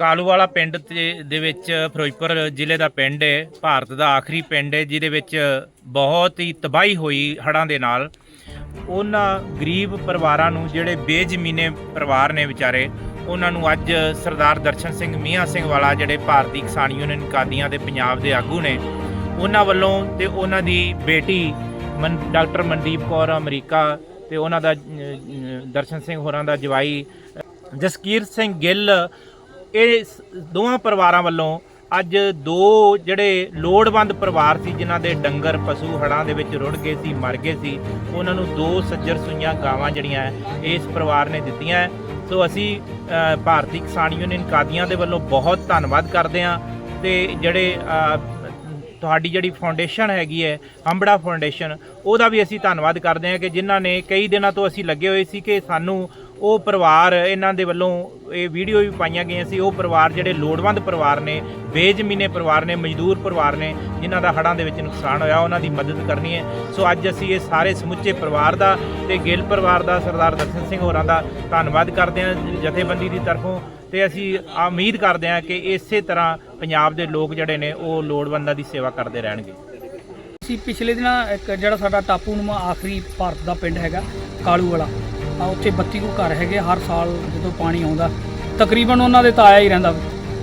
ਕਾਲੂਵਾਲਾ ਪਿੰਡ ਤੇ- ਦੇ ਵਿੱਚ ਫਿਰੋਜ਼ਪੁਰ ਜ਼ਿਲ੍ਹੇ ਦਾ ਪਿੰਡ ਹੈ। ਭਾਰਤ ਦਾ ਆਖਰੀ ਪਿੰਡ ਹੈ ਜਿਹਦੇ ਵਿੱਚ ਬਹੁਤ ਹੀ ਤਬਾਹੀ ਹੋਈ ਹੜ੍ਹਾਂ ਦੇ ਨਾਲ। ਉਹਨਾਂ ਗਰੀਬ ਪਰਿਵਾਰਾਂ ਨੂੰ ਜਿਹੜੇ ਬੇਜ਼ਮੀਨੇ ਪਰਿਵਾਰ ਨੇ ਵਿਚਾਰੇ ਉਹਨਾਂ ਨੂੰ ਅੱਜ ਸਰਦਾਰ ਦਰਸ਼ਨ ਸਿੰਘ ਮੀਆਂ ਸਿੰਘ ਵਾਲਾ ਜਿਹੜੇ ਭਾਰਤੀ ਕਿਸਾਨ ਯੂਨੀਅਨ ਕਾਦੀਆਂ ਦੇ ਪੰਜਾਬ ਦੇ ਆਗੂ ਨੇ ਉਹਨਾਂ ਵੱਲੋਂ ਤੇ ਉਹਨਾਂ ਦੀ ਬੇਟੀ ਮਨ ਡਾਕਟਰ ਮਨਦੀਪ ਕੌਰ ਅਮਰੀਕਾ ਤੇ ਉਹਨਾਂ ਦਾ ਅ, ਅ, ਦਰਸ਼ਨ ਸਿੰਘ ਹੋਰਾਂ ਦਾ ਜਵਾਈ ਜਸਕੀਰ ਸਿੰਘ ਗਿੱਲ ਇਹ ਦੋਵਾਂ ਪਰਿਵਾਰਾਂ ਵੱਲੋਂ ਅੱਜ ਦੋ ਜਿਹੜੇ ਲੋੜਵੰਦ ਪਰਿਵਾਰ ਸੀ, ਜਿਨ੍ਹਾਂ ਦੇ ਡੰਗਰ, ਪਸ਼ੂ ਹੜ੍ਹਾਂ ਦੇ ਵਿੱਚ ਰੁੜ ਗਏ ਸੀ, ਮਰ ਗਏ ਸੀ, ਉਹਨਾਂ ਨੂੰ ਦੋ ਸੱਜਰ ਸੁਈਆਂ ਗਾਵਾਂ ਜਿਹੜੀਆਂ ਇਸ ਪਰਿਵਾਰ ਨੇ ਦਿੱਤੀਆਂ ਹੈ। ਸੋ ਅਸੀਂ ਭਾਰਤੀ ਕਿਸਾਨ ਯੂਨੀਅਨ ਕਾਦੀਆਂ ਦੇ ਵੱਲੋਂ ਬਹੁਤ ਧੰਨਵਾਦ ਕਰਦੇ ਹਾਂ ਤੇ ਜਿਹੜੇ ਤੁਹਾਡੀ ਜਿਹੜੀ ਫਾਊਂਡੇਸ਼ਨ ਹੈਗੀ ਹੈ ਅੰਬੜਾ ਫਾਊਂਡੇਸ਼ਨ, ਉਹਦਾ ਵੀ ਅਸੀਂ ਧੰਨਵਾਦ ਕਰਦੇ ਹਾਂ ਕਿ ਜਿਨ੍ਹਾਂ ਨੇ ਕਈ ਦਿਨਾਂ ਤੋਂ ਅਸੀਂ ਲੱਗੇ ਹੋਏ ਸੀ ਕਿ ਸਾਨੂੰ ਉਹ ਪਰਿਵਾਰ, ਇਹਨਾਂ ਦੇ ਵੱਲੋਂ ਇਹ ਵੀਡੀਓ ਵੀ ਪਾਈਆਂ ਗਈਆਂ ਸੀ, ਉਹ ਪਰਿਵਾਰ ਜਿਹੜੇ ਲੋੜਵੰਦ ਪਰਿਵਾਰ ਨੇ, ਬੇਜ਼ਮੀਨੇ ਪਰਿਵਾਰ ਨੇ, ਮਜ਼ਦੂਰ ਪਰਿਵਾਰ ਨੇ, ਜਿਨ੍ਹਾਂ ਦਾ ਹੜ੍ਹਾਂ ਦੇ ਵਿੱਚ ਨੁਕਸਾਨ ਹੋਇਆ, ਉਹਨਾਂ ਦੀ ਮਦਦ ਕਰਨੀ ਹੈ। ਸੋ ਅੱਜ ਅਸੀਂ ਇਹ ਸਾਰੇ ਸਮੁੱਚੇ ਪਰਿਵਾਰ ਦਾ ਤੇ ਗਿੱਲ ਪਰਿਵਾਰ ਦਾ, ਸਰਦਾਰ ਦਰਸ਼ਨ ਸਿੰਘ ਹੋਰਾਂ ਦਾ ਧੰਨਵਾਦ ਕਰਦੇ ਹਾਂ ਜਥੇਬੰਦੀ ਦੀ ਤਰਫੋਂ ਤੇ ਅਸੀਂ ਉਮੀਦ ਕਰਦੇ ਹਾਂ ਕਿ ਇਸੇ ਤਰ੍ਹਾਂ ਪੰਜਾਬ ਦੇ ਲੋਕ ਜਿਹੜੇ ਨੇ, ਉਹ ਲੋੜਵੰਦਾਂ ਦੀ ਸੇਵਾ ਕਰਦੇ ਰਹਿਣਗੇ। ਅਸੀਂ ਪਿਛਲੇ ਦਿਨਾਂ ਇੱਕ ਜਿਹੜਾ ਸਾਡਾ ਟਾਪੂ ਨੂੰਮਾ ਆਖਰੀ ਭਾਰਤ ਦਾ ਪਿੰਡ ਹੈਗਾ, ਕਾਲੂ ਵਾਲਾ ਉੱਥੇ 32 ਕੁ ਘਰ ਹੈਗੇ ਹਰ ਸਾਲ ਜਦੋਂ ਪਾਣੀ ਆਉਂਦਾ, ਤਕਰੀਬਨ ਉਹਨਾਂ ਦੇ ਤਾਂ ਆਇਆ ਹੀ ਰਹਿੰਦਾ,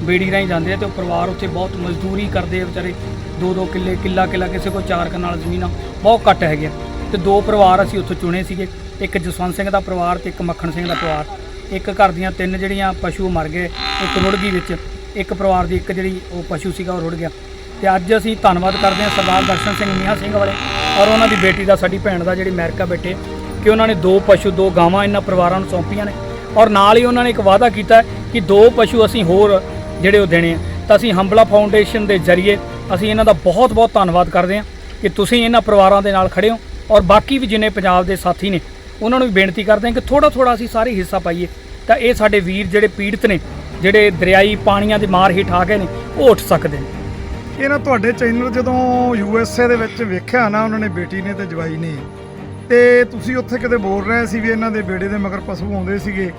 ਬੇੜੀ ਰਾਹੀਂ ਜਾਂਦੇ ਆ ਤੇ ਉਹ ਪਰਿਵਾਰ ਉੱਥੇ ਬਹੁਤ ਮਜ਼ਦੂਰੀ ਕਰਦੇ ਆ, ਵਿਚਾਰੇ ਦੋ ਦੋ ਕਿੱਲੇ, ਕਿੱਲਾ ਕਿੱਲਾ ਕਿਸੇ ਕੋਲ ਚਾਰ ਕਨਾਲ ਜ਼ਮੀਨਾਂ, ਬਹੁਤ ਘੱਟ ਹੈਗੇ ਆ। ਤੇ ਦੋ ਪਰਿਵਾਰ ਅਸੀਂ ਉੱਥੋਂ ਚੁਣੇ ਸੀਗੇ, ਇੱਕ ਜਸਵੰਤ ਸਿੰਘ ਦਾ ਪਰਿਵਾਰ ਤੇ ਇੱਕ ਮੱਖਣ ਸਿੰਘ ਦਾ ਪਰਿਵਾਰ। ਇੱਕ ਘਰ ਦੀਆਂ ਤਿੰਨ ਜਿਹੜੀਆਂ ਪਸ਼ੂ ਮਰ ਗਏ, ਇੱਕ ਰੁੜ ਗਈ ਵਿੱਚ, ਇੱਕ ਪਰਿਵਾਰ ਦੀ ਇੱਕ ਜਿਹੜੀ ਉਹ ਪਸ਼ੂ ਸੀਗਾ ਉਹ ਰੁੜ ਗਿਆ। ਤੇ ਅੱਜ ਅਸੀਂ ਧੰਨਵਾਦ ਕਰਦੇ ਹਾਂ ਸਰਦਾਰ ਦਰਸ਼ਨ ਸਿੰਘ ਮੀਆਂ ਸਿੰਘ ਵਾਲੇ ਔਰ ਉਹਨਾਂ ਦੀ ਬੇਟੀ ਦਾ, ਸਾਡੀ ਭੈਣ ਦਾ, ਜਿਹੜੀ ਅਮਰੀਕਾ ਬੈਠੇ ਕਿ ਉਹਨਾਂ ਨੇ ਦੋ ਪਸ਼ੂ, ਦੋ ਗਾਵਾਂ ਇਹਨਾਂ ਪਰਿਵਾਰਾਂ ਨੂੰ ਸੌਂਪੀਆਂ ਨੇ ਔਰ ਨਾਲ ਹੀ ਉਹਨਾਂ ਨੇ ਇੱਕ ਵਾਅਦਾ ਕੀਤਾ ਕਿ ਦੋ ਪਸ਼ੂ ਅਸੀਂ ਹੋਰ ਜਿਹੜੇ ਉਹ ਦੇਣੇ ਆ। ਤਾਂ ਅਸੀਂ ਹੰਬਲਾ ਫਾਊਂਡੇਸ਼ਨ ਦੇ ਜ਼ਰੀਏ ਅਸੀਂ ਇਹਨਾਂ ਦਾ ਬਹੁਤ ਬਹੁਤ ਧੰਨਵਾਦ ਕਰਦੇ ਹਾਂ ਕਿ ਤੁਸੀਂ ਇਹਨਾਂ ਪਰਿਵਾਰਾਂ ਦੇ ਨਾਲ ਖੜੇ ਹੋ ਔਰ ਬਾਕੀ ਵੀ ਜਿੰਨੇ ਪੰਜਾਬ ਦੇ ਸਾਥੀ ਨੇ, ਉਹਨਾਂ ਨੂੰ ਵੀ ਬੇਨਤੀ ਕਰਦੇ ਹਾਂ ਕਿ ਥੋੜਾ ਥੋੜਾ ਅਸੀਂ ਸਾਰੇ ਹਿੱਸਾ ਪਾਈਏ। ਤਾਂ ਇਹ ਸਾਡੇ ਵੀਰ ਜਿਹੜੇ ਪੀੜਤ ਨੇ, ਜਿਹੜੇ ਦਰਿਆਈ ਪਾਣੀਆਂ ਦੇ ਮਾਰ ਹੇਠ ਆ ਗਏ ਨੇ, ਉਹ ਉੱਠ ਸਕਦੇ ਨੇ। ਇਹ ਨਾ ਤੁਹਾਡੇ ਚੈਨਲ ਜਦੋਂ ਯੂ ਐਸ ਏ ਦੇ ਵਿੱਚ ਵੇਖਿਆ ਨਾ, ਉਹਨਾਂ ਨੇ ਬੇਟੀ ਨੇ ਤੇ ਜਵਾਈ ਨੇ। ਤੇ ਤੁਸੀਂ ਉੱਥੇ ਕਿਤੇ ਬੋਲ ਰਹੇ ਸੀ ਵੀ ਇਹਨਾਂ ਦੇ ਬੇੜੇ ਦੇ ਮਗਰ ਪਸ਼ੂ ਆਉਂਦੇ ਸੀਗੇ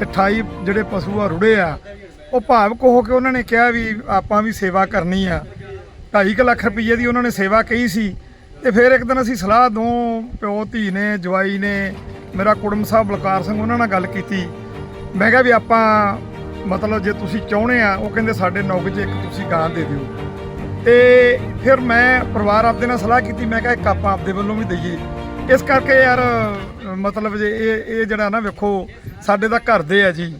ਤੇ 28 ਜਿਹੜੇ ਪਸ਼ੂ ਆ ਰੁੜੇ ਆ, ਉਹ ਭਾਵਕ ਹੋ ਕੇ ਉਹਨਾਂ ਨੇ ਕਿਹਾ ਵੀ ਆਪਾਂ ਵੀ ਸੇਵਾ ਕਰਨੀ ਆ। 2.5 ਲੱਖ ਰੁਪਏ ਦੀ ਉਹਨਾਂ ਨੇ ਸੇਵਾ ਕਹੀ ਸੀ ਤੇ ਫਿਰ ਇੱਕ ਦਿਨ ਅਸੀਂ ਸਲਾਹ ਦੋ ਪਿਓ, ਧੀ ਨੇ, ਜਵਾਈ ਨੇ, ਮੇਰਾ ਕੁੜਮ ਸਾਹਿਬ ਬਲਕਾਰ ਸਿੰਘ ਉਹਨਾਂ ਨਾਲ ਗੱਲ ਕੀਤੀ। ਮੈਂ ਕਿਹਾ ਵੀ ਆਪਾਂ ਮਤਲਬ ਜੇ ਤੁਸੀਂ ਚਾਹੁੰਦੇ ਆ, ਉਹ ਕਹਿੰਦੇ ਸਾਡੇ ਨੌਕ 'ਚ ਇੱਕ ਤੁਸੀਂ ਗਾਂ ਦੇ ਦਿਓ। ਤੇ ਫਿਰ ਮੈਂ ਪਰਿਵਾਰ ਆਪਦੇ ਨਾਲ ਸਲਾਹ ਕੀਤੀ, ਮੈਂ ਕਿਹਾ ਇੱਕ ਆਪਾਂ ਆਪਦੇ ਵੱਲੋਂ ਵੀ ਦਈਏ। ਇਸ ਕਰਕੇ ਯਾਰ, ਮਤਲਬ ਜੇ ਇਹ ਇਹ ਜਿਹੜਾ ਨਾ ਵੇਖੋ, ਸਾਡੇ ਤਾਂ ਘਰ ਦੇ ਆ ਜੀ।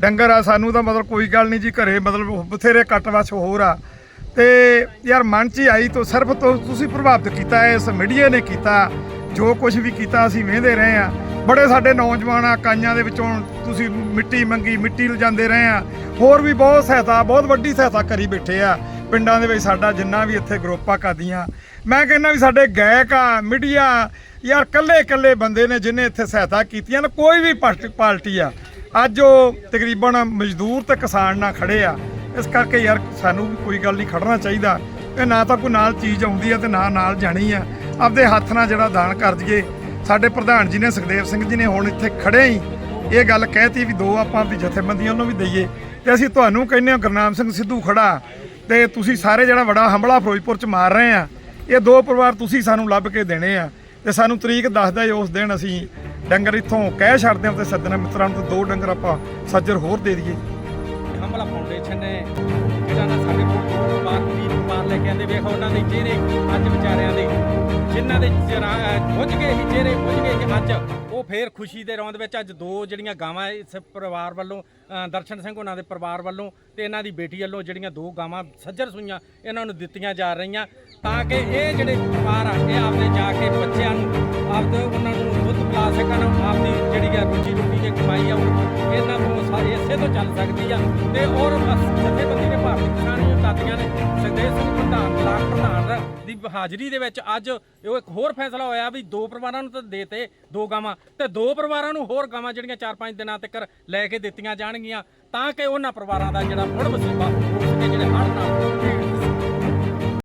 ਡੰਗਰ ਆ, ਸਾਨੂੰ ਤਾਂ ਮਤਲਬ ਕੋਈ ਗੱਲ ਨਹੀਂ ਜੀ ਘਰੇ, ਮਤਲਬ ਬਥੇਰੇ ਕੱਟ ਵਸ ਹੋਰ ਆ। ਤੇ ਯਾਰ ਮਨ 'ਚ ਹੀ ਆਈ ਤੋਂ ਸਿਰਫ ਤੋਂ ਤੁਸੀਂ ਪ੍ਰਭਾਵਿਤ ਕੀਤਾ, ਇਸ ਮੀਡੀਆ ਨੇ ਕੀਤਾ, ਜੋ ਕੁਝ ਵੀ ਕੀਤਾ, ਅਸੀਂ ਵੇਂਦੇ ਰਹੇ ਆ। ਬੜੇ ਸਾਡੇ ਨੌਜਵਾਨ ਆ ਕਾਈਆਂ ਦੇ ਵਿੱਚੋਂ ਤੁਸੀਂ ਮਿੱਟੀ ਮੰਗੀ, ਮਿੱਟੀ ਲਿਜਾਂਦੇ ਰਹੇ ਆ। ਹੋਰ ਵੀ ਬਹੁਤ ਸਹਾਇਤਾ, ਬਹੁਤ ਵੱਡੀ ਸਹਾਇਤਾ ਕਰੀ ਬੈਠੇ ਆ। ਪਿੰਡਾਂ ਦੇ ਵਿੱਚ ਸਾਡਾ ਜਿੰਨਾ ਵੀ ਇੱਥੇ ਗਰੁੱਪਾਂ ਕਰਦੀਆਂ ਮੈਂ ਕਹਿੰਦਾ ਵੀ ਸਾਡੇ ਗਾਇਕ ਆ, ਮੀਡੀਆ, ਯਾਰ ਕੱਲੇ ਕੱਲੇ ਬੰਦੇ ਨੇ ਜਿਨੇ ਇੱਥੇ ਸਹਾਇਤਾ ਕੀਤੀਆਂ ਨੇ, ਕੋਈ ਵੀ ਪਾਰਟੀ- ਪਾਰਟੀ ਆ, ਅੱਜ ਉਹ ਤਕਰੀਬਨ ਮਜ਼ਦੂਰ ਤੇ ਕਿਸਾਨ ਨਾਲ ਖੜੇ ਆ, ਇਸ ਕਰਕੇ ਯਾਰ ਸਾਨੂੰ ਵੀ ਕੋਈ ਗੱਲ ਨਹੀਂ ਖੜਨਾ ਚਾਹੀਦਾ, ਇਹ ਨਾ ਤਾਂ ਕੋਈ ਨਾਲ ਚੀਜ਼ ਆਉਂਦੀ ਆ ਤੇ ਨਾ ਨਾਲ ਜਾਣੀ ਆ, ਆਪਦੇ ਹੱਥ ਨਾਲ ਜਿਹੜਾ ਦਾਨ ਕਰ ਦਈਏ, ਸਾਡੇ ਪ੍ਰਧਾਨ ਜੀ ਨੇ, ਸੁਖਦੇਵ ਸਿੰਘ ਜੀ ਨੇ ਹੁਣ ਇੱਥੇ ਖੜੇ ਹੀ ਇਹ ਗੱਲ ਕਹਿਤੀ ਵੀ ਦੋ ਆਪਾਂ ਆਪਣੀ ਜਥੇਬੰਦੀਆਂ ਨੂੰ ਵੀ ਦਈਏ, ਤੇ ਅਸੀਂ ਤੁਹਾਨੂੰ ਕਹਿੰਦੇ ਹਾਂ ਗੁਰਨਾਮ ਸਿੰਘ ਸਿੱਧੂ ਖੜਾ ਤੇ ਤੁਸੀਂ ਸਾਰੇ ਜਿਹੜਾ ਬੜਾ ਹੰਬਲਾ ਫਿਰੋਜ਼ਪੁਰ ਚ ਮਾਰ ਰਹੇ ਆ। ਇਹ ਦੋ ਪਰਿਵਾਰ ਤੁਸੀਂ ਸਾਨੂੰ ਲੱਭ ਕੇ ਦੇਣੇ ਆ ਤੇ ਸਾਨੂੰ ਤਰੀਕ ਦੱਸਦਾ ਜੀ, ਉਸ ਦਿਨ ਅਸੀਂ ਡੰਗਰ ਇੱਥੋਂ ਕਹਿ ਛੱਡਦੇ ਹਾਂ ਤੇ ਸੱਜਣਾ ਮਿੱਤਰਾਂ ਨੂੰ ਦੋ ਡੰਗਰ ਆਪਾਂ ਸੱਜਰ ਹੋਰ ਦੇ ਦਈਏ। ਹੰਬਲਾ ਫਾਊਂਡੇਸ਼ਨ ਨੇ ਜਿਹੜਾ ਨਾ ਸਾਡੇ ਕੋਲ ਬਾਹਰ ਵੀ ਲੈ ਕੇ ਆਂਦੇ ਵੇਖ ਉਹਨਾਂ ਦੇ ਚਿਹਰੇ ਅੱਜ ਵਿਚਾਰਿਆਂ ਦੇ, ਜਿਨ੍ਹਾਂ ਦੇ ਚਿਹਰਾ ਬੁੱਝ ਗਏ ਸੀ, ਚਿਹਰੇ ਬੁੱਝ ਗਏ ਸੀ ਅੱਜ। ਫੇਰ ਖੁਸ਼ੀ ਦੇ ਰੌਂਦ ਵਿੱਚ ਅੱਜ ਦੋ ਜਿਹੜੀਆਂ ਗਾਵਾਂ ਇਸ ਪਰਿਵਾਰ ਵੱਲੋਂ ਅ, ਦਰਸ਼ਨ ਸਿੰਘ ਉਹਨਾਂ ਦੇ ਪਰਿਵਾਰ ਵੱਲੋਂ ਤੇ ਇਹਨਾਂ ਦੀ ਬੇਟੀ ਵੱਲੋਂ ਜਿਹੜੀਆਂ ਦੋ ਗਾਵਾਂ ਸੱਜਰ ਸੂਈਆਂ ਇਹਨਾਂ ਨੂੰ ਦਿੱਤੀਆਂ ਜਾ ਰਹੀਆਂ ਤਾਂ ਕਿ ਇਹ ਜਿਹੜੇ ਪਰਿਵਾਰ ਆ ਇਹ ਆਪਦੇ ਜਾ ਕੇ ਬੱਚਿਆਂ ਨੂੰ ਆਪਦੇ ਉਹਨਾਂ ਨੂੰ ਦੁੱਧ ਪਿਲਾ ਸਕਣ ਆਪਦੀ ਜਿਹੜੀ ਹੈ ਰੋਜੀ ਰੋਟੀ ਦੀ ਕਮਾਈ ਆ ਉਹ ਇਹਨਾਂ ਤੋਂ ਸਾਰੇ ਇਸੇ ਤੋਂ ਚੱਲ ਸਕਦੀ ਆ ਤੇ ਔਰ ਜਥੇਬੰਦੀ ਨੇ ਭਾਰਤੀ ਕਿਸਾਨ ਯੂਨੀਅਨ ਨੇ ਸੁਖਦੇਵ ਸਿੰਘ ਪ੍ਰਧਾਨ ਦੀ ਹਾਜ਼ਰੀ ਦੇ ਵਿੱਚ ਅੱਜ ਉਹ ਇੱਕ ਹੋਰ ਫੈਸਲਾ ਹੋਇਆ ਵੀ ਦੋ ਪਰਿਵਾਰਾਂ ਨੂੰ ਤਾਂ ਦੇਤੇ ਦੋ ਗਾਵਾਂ ਤੇ ਦੋ ਪਰਿਵਾਰਾਂ ਨੂੰ ਹੋਰ ਗਾਵਾਂ ਜਿਹੜੀਆਂ 4-5 ਦਿਨਾਂ ਤੱਕ ਲੈ ਕੇ ਦਿੱਤੀਆਂ ਜਾਣਗੀਆਂ ਤਾਂ ਕਿ ਉਹਨਾਂ ਪਰਿਵਾਰਾਂ ਦਾ ਜਿਹੜਾ ਮੁੜ ਵਸੀਬਾ ਹੋ ਸਕੇ ਜਿਹੜੇ ਹੜ੍ਹ ਨਾਲ